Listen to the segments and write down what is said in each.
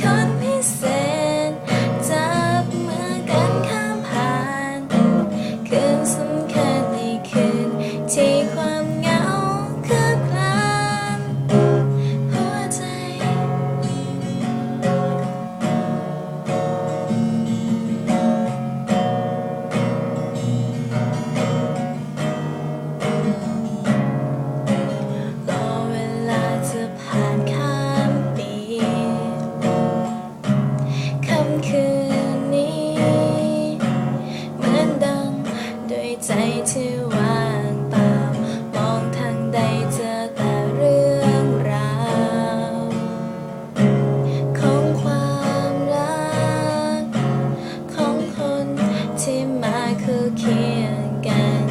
건 ใจที่ว่างเปล่ามองทางใดเจอแต่เรื่องราวของความรัก ของคนที่มาคือเคียงกัน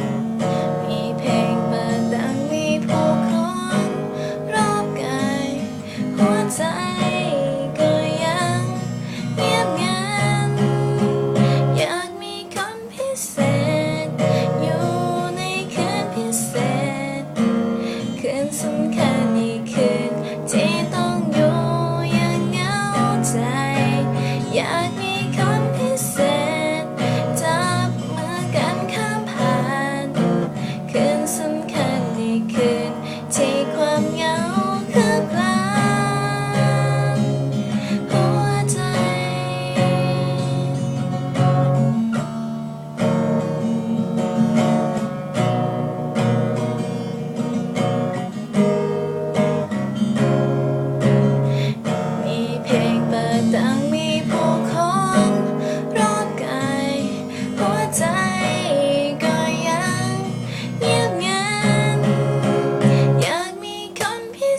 มีเพลงมาดังมีผู้คนรอบกายหัวใจ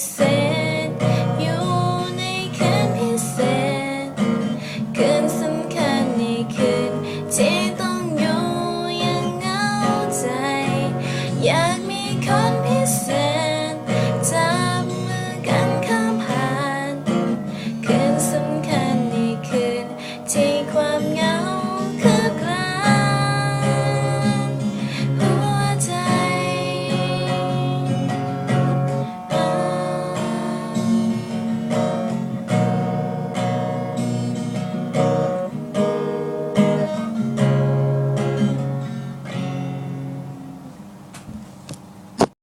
say